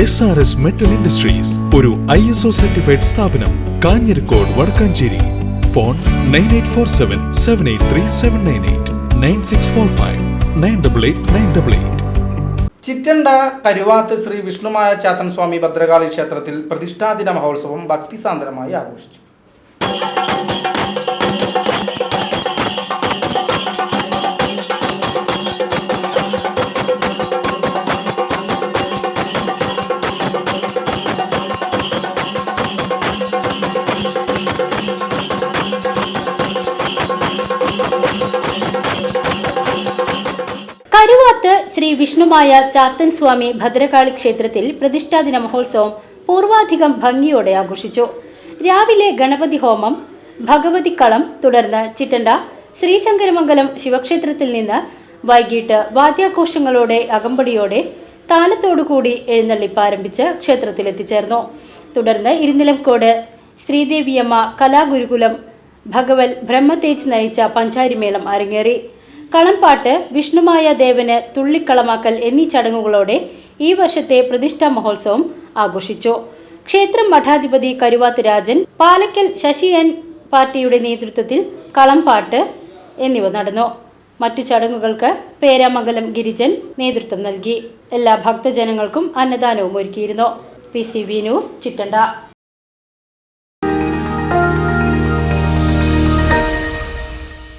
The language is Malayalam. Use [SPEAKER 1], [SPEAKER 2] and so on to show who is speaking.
[SPEAKER 1] S R S metal industries ഒരു ഐ എസ് ഒ സർട്ടിഫൈഡ് സ്ഥാപനം Kanjirakode Vadakkanchery. Phone nine eight four seven seven eight three seven nine eight nine six four five nine double eight nine double eight
[SPEAKER 2] Chittanda Karuvath Shri Vishnumaya Chathan Swami Bhadrakali ക്ഷേത്രത്തിൽ പ്രതിഷ്ഠാദിന മഹോത്സവം ഭക്തിസാന്ദ്രമായി ആഘോഷിച്ചു.
[SPEAKER 3] കരുവാത്ത് ശ്രീ വിഷ്ണുമായ ചാത്തൻ സ്വാമി ഭദ്രകാളി ക്ഷേത്രത്തിൽ പ്രതിഷ്ഠാദിന മഹോത്സവം പൂർവാധികം ഭംഗിയോടെ ആഘോഷിച്ചു. രാവിലെ ഗണപതി ഹോമം ഭഗവതി കളം തുടർന്ന് ചിറ്റണ്ട ശ്രീശങ്കരമംഗലം ശിവക്ഷേത്രത്തിൽ നിന്ന് വൈകിട്ട് വാദ്യാഘോഷങ്ങളോടെ അകമ്പടിയോടെ താലത്തോടുകൂടി എഴുന്നള്ളിപ്പ് ആരംഭിച്ച് ക്ഷേത്രത്തിലെത്തിച്ചേർന്നു. തുടർന്ന് ഇരുനിലംകോട് ശ്രീദേവിയമ്മ കലാഗുരുകുലം ഭഗവൽ ബ്രഹ്മതേജ് നയിച്ച പഞ്ചാരിമേളം അരങ്ങേറി. കളംപാട്ട് വിഷ്ണുമായ ദേവന് തുള്ളിക്കളമാക്കൽ എന്നീ ചടങ്ങുകളോടെ ഈ വർഷത്തെ പ്രതിഷ്ഠാ മഹോത്സവം ആഘോഷിച്ചു. ക്ഷേത്രം മഠാധിപതി കരുവാത്ത് രാജൻ പാലക്കൽ ശശി എൻ പാർട്ടിയുടെ നേതൃത്വത്തിൽ കളംപാട്ട് എന്നിവ നടന്നു. മറ്റു ചടങ്ങുകൾക്ക് പേരാമംഗലം ഗിരിജൻ നേതൃത്വം നൽകി. എല്ലാ ഭക്തജനങ്ങൾക്കും അന്നദാനവും ഒരുക്കിയിരുന്നു. P C V news Chittanda.